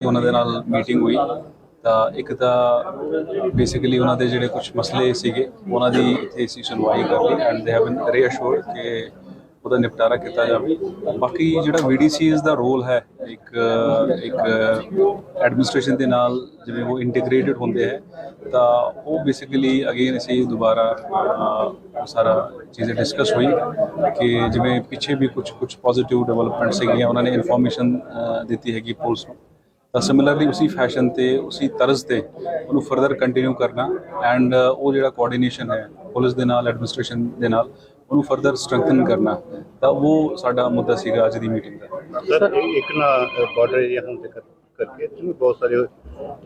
ਉਹਨਾਂ ਦੇ ਨਾਲ ਮੀਟਿੰਗ ਹੋਈ। ਤਾਂ ਇੱਕ ਤਾਂ ਬੇਸਿਕਲੀ ਉਹਨਾਂ ਦੇ ਜਿਹੜੇ ਕੁਝ ਮਸਲੇ ਸੀਗੇ, ਉਹਨਾਂ ਦੀ ਇੱਥੇ ਅਸੀਂ ਸੁਣਵਾਈ ਕਰ ਲਈ ਐਂਡ ਦੇ ਹੈਵ ਬੀਨ ਰੀਅਸ਼ੋਰਡ ਕਿ ਉਹਦਾ ਨਿਪਟਾਰਾ ਕੀਤਾ ਜਾਵੇ। ਬਾਕੀ ਜਿਹੜਾ ਵੀਡੀਸੀਜ਼ ਦਾ ਰੋਲ ਹੈ, ਇੱਕ ਇੱਕ ਐਡਮਿਨਿਸਟ੍ਰੇਸ਼ਨ ਦੇ ਨਾਲ ਜਿਵੇਂ ਉਹ ਇੰਟੀਗ੍ਰੇਟਿਡ ਹੁੰਦੇ ਹੈ, ਤਾਂ ਉਹ ਬੇਸਿਕਲੀ ਅਗੇਨ ਅਸੀਂ ਦੁਬਾਰਾ ਸਾਰਾ ਚੀਜ਼ਾਂ ਡਿਸਕਸ ਹੋਈ ਕਿ ਜਿਵੇਂ ਪਿੱਛੇ ਵੀ ਕੁਝ ਕੁਝ ਪੋਜ਼ਿਟਿਵ ਡਿਵੈਲਪਮੈਂਟ ਸੀਗੀਆਂ, ਉਹਨਾਂ ਨੇ ਇਨਫੋਰਮੇਸ਼ਨ ਦਿੱਤੀ ਹੈਗੀ ਪੁਲਿਸ ਨੂੰ। ਤਾਂ ਸਿਮਿਲਰਲੀ ਉਸੇ ਫੈਸ਼ਨ ਤੇ, ਉਸੇ ਤਰਜ਼ ਤੇ ਉਹਨੂੰ ਫਰਦਰ ਕੰਟੀਨਿਊ ਕਰਨਾ ਐਂਡ ਉਹ ਜਿਹੜਾ ਕੋਆਰਡੀਨੇਸ਼ਨ ਹੈ, ਪੁਲਿਸ ਦੇ ਨਾਲ ਐਡਮਿਨਿਸਟ੍ਰੇਸ਼ਨ ਦੇ ਨਾਲ, ਉਹਨੂੰ ਫਰਦਰ ਸਟਰੈਂਥਨ ਕਰਨਾ, ਤਾਂ ਉਹ ਸਾਡਾ ਮੁੱਦਾ ਸੀਗਾ ਅੱਜ ਦੀ ਮੀਟਿੰਗ ਦਾ। ਸਰ ਇੱਕ ਨਾ ਬਾਰਡਰ ਏਰੀਆ ਹੋਣ ਦੇ ਕਰਕੇ ਜਿਵੇਂ ਬਹੁਤ ਸਾਰੇ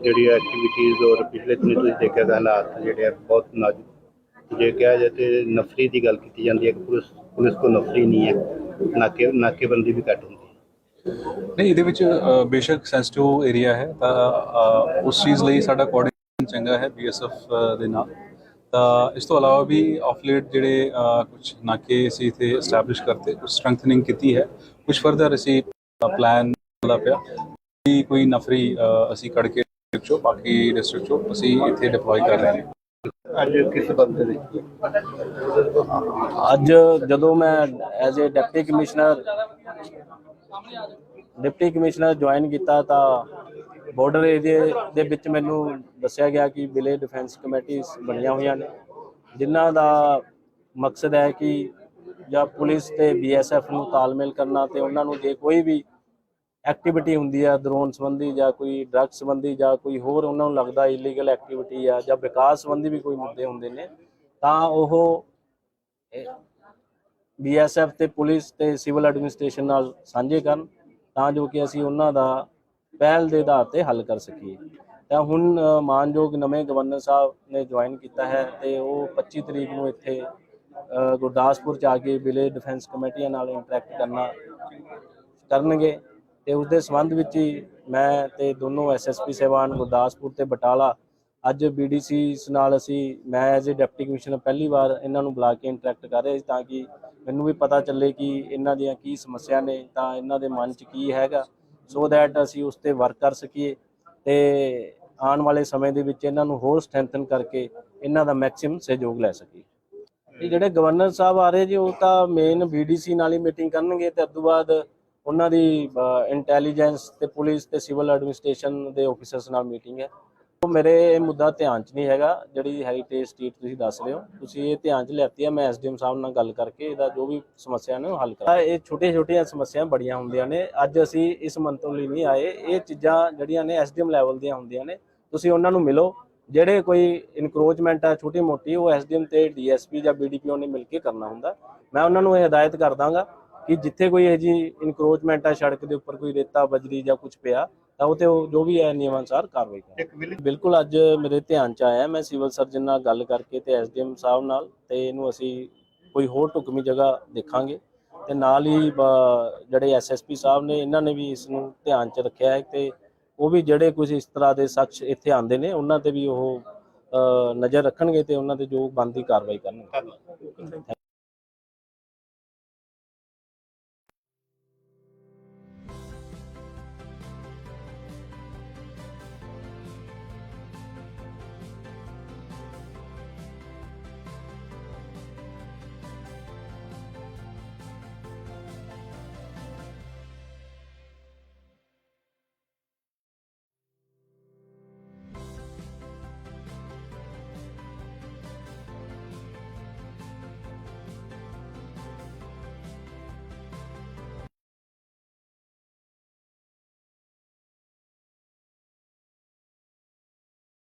ਜਿਹੜੀ ਐਕਟੀਵਿਟੀਜ਼ ਔਰ ਪਿਛਲੇ ਦਿਨ ਤੁਸੀਂ ਦੇਖਿਆ ਗਾ ਹਾਲਾਤ ਜਿਹੜੇ ਆ ਬਹੁਤ ਨਾਜ਼ੁਕ ਜੇ ਕਿਹਾ ਜਾਏ ਤੇ ਨਫਰੀ ਦੀ ਗੱਲ ਕੀਤੀ ਜਾਂਦੀ ਹੈ ਕਿ ਪੁਲਿਸ ਪੁਲਿਸ ਕੋ ਨਫਰੀ ਨਹੀਂ ਹੈ, ਨਾਕੇ, ਨਾਕੇਬੰਦੀ ਵੀ ਘੱਟ ਹੁੰਦੀ ਨਹੀਂ ਇਹਦੇ ਵਿੱਚ ਬੇਸ਼ੱਕ ਸੈਂਸਿਟਿਵ ਏਰੀਆ ਹੈ ਤਾਂ ਉਸ ਚੀਜ਼ ਲਈ ਸਾਡਾ ਕੋਆਰਡੀਨੇਸ਼ਨ ਚੰਗਾ ਹੈ ਬੀਐਸਐਫ ਦੇ ਨਾਲ। ਤਾਂ ਇਸ ਤੋਂ ਇਲਾਵਾ ਵੀ ਆਫਲੇਟ ਜਿਹੜੇ ਕੁਝ ਨਾਕੇ ਅਸੀਂ ਇੱਥੇ ਐਸਟੈਬਲਿਸ਼ ਕਰਤੇ ਕੁਝ ਸਟਰੈਂਥਨਿੰਗ ਕੀਤੀ ਹੈ। ਕੁਝ ਫਰਦਰ ਅਸੀਂ ਪਲਾਨ ਦਾ ਪਿਆ। ਕਿ ਕੋਈ ਨਫਰੀ ਅਸੀਂ ਕੱਢ ਕੇ ਚੋਂ ਬਾਕੀ ਡਿਸਟ੍ਰਿਕਟ ਚੋਂ ਅਸੀਂ ਇੱਥੇ ਡਿਪਲੋਏ ਕਰ ਰਹੇ ਹਾਂ। ਅੱਜ ਕਿਸ ਬੰਦੇ ਦੇ? ਅੱਜ ਜਦੋਂ ਮੈਂ as a deputy commissioner deputy commissioner join ਕੀਤਾ ਤਾਂ ਬਾਰਡਰ ਏਰੀਆ ਦੇ ਵਿੱਚ ਮੈਨੂੰ ਦੱਸਿਆ ਗਿਆ ਕਿ ਵਿਲੇਜ ਡਿਫੈਂਸ ਕਮੇਟੀਆਂ ਬਣੀਆਂ ਹੋਈਆਂ ਨੇ, ਜਿਨ੍ਹਾਂ ਦਾ ਮਕਸਦ ਹੈ ਕਿ ਜਾਂ ਪੁਲਿਸ ਤੇ ਬੀਐਸਐਫ ਨੂੰ ਤਾਲਮੇਲ ਕਰਨਾ ਤੇ ਉਹਨਾਂ ਨੂੰ ਜੇ ਕੋਈ ਵੀ ਐਕਟੀਵਿਟੀ ਹੁੰਦੀ ਆ ਡਰੋਨ ਸੰਬੰਧੀ ਜਾਂ ਕੋਈ ਡਰੱਗ ਸੰਬੰਧੀ ਜਾਂ ਕੋਈ ਹੋਰ ਉਹਨਾਂ ਨੂੰ ਲੱਗਦਾ ਇਲੀਗਲ ਐਕਟੀਵਿਟੀ ਆ ਜਾਂ ਵਿਕਾਸ ਸੰਬੰਧੀ ਵੀ ਕੋਈ ਮੁੱਦੇ ਹੁੰਦੇ ਨੇ, ਤਾਂ ਉਹ ਬੀਐਸਐਫ ਤੇ ਪੁਲਿਸ ਤੇ ਸਿਵਲ ਐਡਮਿਨਿਸਟ੍ਰੇਸ਼ਨ ਨਾਲ ਸਾਂਝੇ ਕਰਨ ਤਾਂ ਜੋ ਕਿ ਅਸੀਂ ਉਹਨਾਂ ਦਾ ਪਹਿਲ ਦੇ ਆਧਾਰ ਤੇ ਹੱਲ ਕਰ ਸਕੀਏ। ਤਾਂ ਹੁਣ ਮਾਨਯੋਗ ਨਵੇਂ ਗਵਰਨਰ ਸਾਹਿਬ ਨੇ ਜੁਆਇਨ ਕੀਤਾ ਹੈ ਤੇ ਉਹ 25 ਤਰੀਕ ਨੂੰ ਇੱਥੇ ਗੁਰਦਾਸਪੁਰ ਚ ਆ ਕੇ ਵਿਲੇਜ ਡਿਫੈਂਸ ਕਮੇਟੀਆਂ ਨਾਲ ਇੰਟਰੈਕਟ ਕਰਨਾ, ਕਰਨਗੇ ਤੇ ਉਸ ਦੇ ਸੰਬੰਧ ਵਿੱਚ ਹੀ ਮੈਂ ਤੇ ਦੋਨੋਂ ਐਸਐਸਪੀ ਸਹਿਬਾਨ ਗੁਰਦਾਸਪੁਰ ਤੇ ਬਟਾਲਾ ਅੱਜ ਬੀਡੀਸੀ ਨਾਲ ਅਸੀਂ, ਮੈਂ ਐਜ਼ ਅ ਡਿਪਟੀ ਕਮਿਸ਼ਨਰ ਪਹਿਲੀ ਵਾਰ ਇਹਨਾਂ ਨੂੰ ਬੁਲਾ ਕੇ ਇੰਟਰੈਕਟ ਕਰ ਰਹੇ ਸੀ ਤਾਂ ਕਿ ਮੈਨੂੰ ਵੀ ਪਤਾ ਚੱਲੇ ਕਿ ਇਹਨਾਂ ਦੀਆਂ ਕੀ ਸਮੱਸਿਆ ਨੇ, ਤਾਂ ਇਹਨਾਂ ਦੇ ਮਨ 'ਚ ਕੀ ਹੈਗਾ। ਸੋ ਦੈਟ ਅਸੀਂ ਉਸ ਤੇ ਵਰਕ ਕਰ ਸਕੀਏ ਤੇ ਆਉਣ ਵਾਲੇ ਸਮੇਂ ਦੇ ਵਿੱਚ ਇਹਨਾਂ ਨੂੰ ਹੋਰ ਸਟਰੈਂਥਨ ਕਰਕੇ ਇਹਨਾਂ ਦਾ ਮੈਕਸਿਮਮ ਸਹਿਯੋਗ ਲੈ ਸਕੀਏ। ਇਹ ਜਿਹੜੇ ਗਵਰਨਰ ਸਾਹਿਬ ਆ ਰਹੇ ਜੀ, ਉਹ ਤਾਂ ਮੇਨ ਬੀਡੀਸੀ ਨਾਲ ਹੀ ਮੀਟਿੰਗ ਕਰਨਗੇ ਤੇ ਉਸ ਬਾਅਦ ਉਹਨਾਂ ਦੀ ਇੰਟੈਲੀਜੈਂਸ ਤੇ ਪੁਲਿਸ ਤੇ ਸਿਵਲ ਐਡਮਿਨਿਸਟ੍ਰੇਸ਼ਨ ਦੇ ਆਫੀਸਰਸ ਨਾਲ ਮੀਟਿੰਗ ਹੈ। ਉਹ ਮੇਰੇ ਇਹ ਮੁੱਦਾ ਧਿਆਨ 'ਚ ਨਹੀਂ ਹੈਗਾ, ਜਿਹੜੀ ਹੈਰੀਟੇਜ ਸਟਰੀਟ ਤੁਸੀਂ ਦੱਸ ਰਹੇ ਹੋ। ਤੁਸੀਂ ਇਹ ਧਿਆਨ 'ਚ ਲਿਆਤੀ ਹੈ ਮੈਂ ਐਸਡੀਐਮ ਸਾਹਿਬ ਨਾਲ ਗੱਲ ਕਰਕੇ ਇਹਦਾ ਜੋ ਵੀ ਸਮੱਸਿਆ ਨੇ ਉਹ ਹੱਲ ਕਰਾਂ ਇਹ ਛੋਟੀਆਂ ਛੋਟੀਆਂ ਸਮੱਸਿਆਵਾਂ ਬੜੀਆਂ ਹੁੰਦੀਆਂ ਨੇ। ਅੱਜ ਅਸੀਂ ਇਸ ਮੰਤਵ ਲਈ ਨਹੀਂ ਆਏ। ਇਹ ਚੀਜ਼ਾਂ ਜਿਹੜੀਆਂ ਨੇ ਐਸਡੀਐਮ ਲੈਵਲ ਦੀਆਂ ਹੁੰਦੀਆਂ ਨੇ, ਤੁਸੀਂ ਉਹਨਾਂ ਨੂੰ ਮਿਲੋ। ਜਿਹੜੇ ਕੋਈ ਇਨਕਰੋਚਮੈਂਟ ਆ ਛੋਟੀ ਮੋਟੀ ਉਹ ਐਸਡੀਐਮ ਤੇ ਡੀਐਸਪੀ ਜਾਂ ਬੀਡੀਪੀਓ ਨੇ ਮਿਲ ਕੇ ਕਰਨਾ ਹੁੰਦਾ। ਮੈਂ ਉਹਨਾਂ ਨੂੰ ਇਹ ਹਦਾਇਤ ਕਰ ਦਾਂਗਾ ਕਿ ਜਿੱਥੇ ਕੋਈ ਇਹ ਜੀ ਇਨਕਰੋਚਮੈਂਟ ਆ, ਸੜਕ ਦੇ ਉੱਪਰ ਕੋਈ ਰੇਤਾ, ਬਜਰੀ ਜਾਂ ਕੁਝ ਪਿਆ ਤਾਂ ਉਹ ਤੇ ਉਹ ਜੋ ਵੀ ਹੈ ਨਿਯਮ ਅਨੁਸਾਰ ਕਾਰਵਾਈ ਕਰਾਂ ਇੱਕ ਵਿਲੇ ਬਿਲਕੁਲ ਅੱਜ ਮੇਰੇ ਧਿਆਨ ਚ ਆਇਆ ਮੈਂ ਸਿਵਲ ਸਰਜਨ ਨਾਲ ਗੱਲ ਕਰਕੇ ਤੇ ਐਸਡੀਐਮ ਸਾਹਿਬ ਨਾਲ ਤੇ ਇਹਨੂੰ ਅਸੀਂ ਕੋਈ ਹੋਰ ਢੁਕਵੀਂ ਜਗ੍ਹਾ ਦੇਖਾਂਗੇ ਤੇ ਨਾਲ ਹੀ ਜਿਹੜੇ ਐਸਐਸਪੀ ਸਾਹਿਬ ਨੇ ਇਹਨਾਂ ਨੇ ਵੀ ਇਸ ਨੂੰ ਧਿਆਨ ਚ ਰੱਖਿਆ ਹੈ ਤੇ ਉਹ ਵੀ ਜਿਹੜੇ ਕੁਝ ਇਸ ਤਰ੍ਹਾਂ ਦੇ ਸ਼ਖਸ ਇੱਥੇ ਆਉਂਦੇ ਨੇ ਉਹਨਾਂ ਤੇ ਵੀ ਉਹ ਨਜ਼ਰ ਰੱਖਣਗੇ ਤੇ ਉਹਨਾਂ ਤੇ ਜੋ ਬਣਦੀ ਕਾਰਵਾਈ ਕਰਨਗੇ।